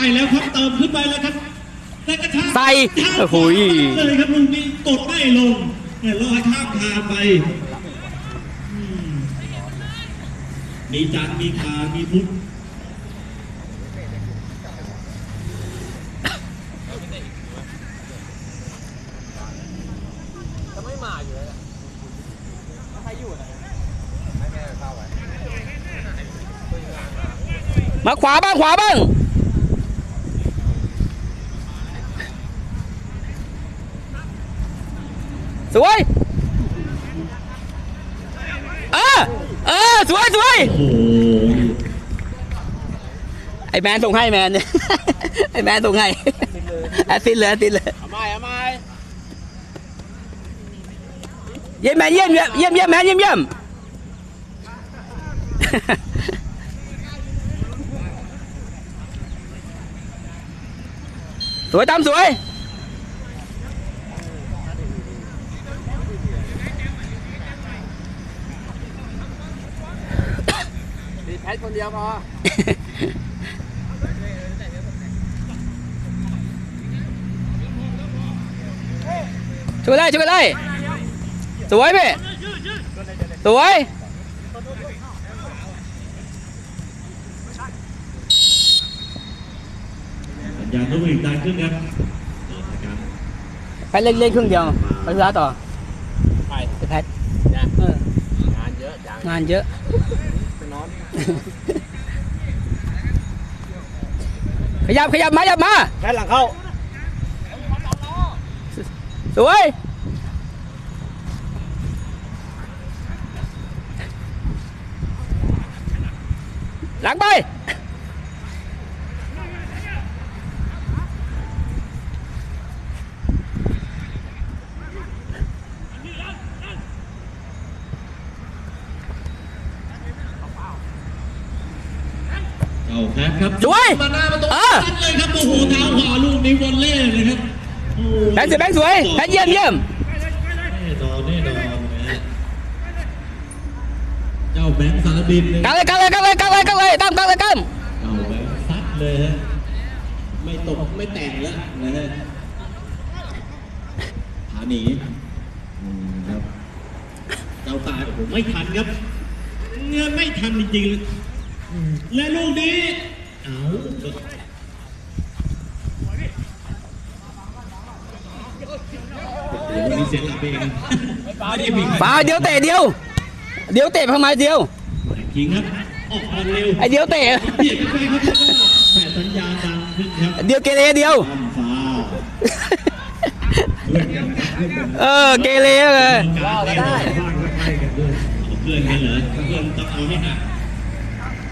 ม่แล้วครับเติมขึ้นไปแล้วครับแล้วกระชากใส่โอ้โหยเลยครับลูกนี้กดไม่ลงเนี่ยลอยข้ามคานไปอืมมีจันทร์มีคามีพุทธมาขวาบ้างขวาบ้าง สวย เออ เออ สวยสวยโอ้โหไอแมนส่งให้แมนเนี่ย ไอแมนส่งให้แอดซิดเลยแอดซิดเลยเอาไม่เอาไม่เยี่ยมแมนเยี่ยมเยี่ยมเยี่ยมเยี่ยมแมนเยี่ยมเยี่ยมสวยตามสวย ดีแพทคนเดียวพอช่วยได้ช่วยได้สวยพี่สวยสัญญาณต้องอีกดังขึ้นครับต่อนะครับแพทเล่นเล่นครึ่งเดียวไปสุดท้ายต่อไปไอแพทนะเอองานเยอะจังงานเยอะไปนอน ขยับขยับมาขยับมาแค่หลังเข้า สวยหลังไป เจ้าแพทครับสวย มาหน้าประตูเออซัดเลยครับโอ้โหเท้าขวาลูกนี้วอลเล่เลยครับโอ้โหแบงค์สวยแบงค์สวยแพทเยี่ยมเยี่ยมแน่นอนแน่นอนนะฮะเจ้าแบงค์สารบินเลยกันเลยกันเลยกันเลยกันเลยกันเลยตั้มกันเลยตั้มเจ้าแบงค์ซัดเลยฮะไม่ตกไม่แต่งแล้วนะฮะหาหนีอืมครับเจ้าตายโอ้โหไม่ทันครับเงื่อนไม่ทันจริงๆเลยอืม และลูกนี้ เอาเดี๋ยวมีเสียงหลับเองไม่ได้มีใครฝ่าเดียวเตะเดียว เดียวเตะทำไมเดียวยิงครับ ออกบอลเร็วไอเดียวเตะเบียดขึ้นไปครับแม่สัญญาณดังขึ้นครับเดียวเกเรเดียวอ้อมฟ้าเพื่อนกันขึ้นกันเออเกเรเลยการเล่นบ้านใกล้ๆกันด้วยเอาเพื่อนกันเหรอเพื่อนต้องเอาให้หนัก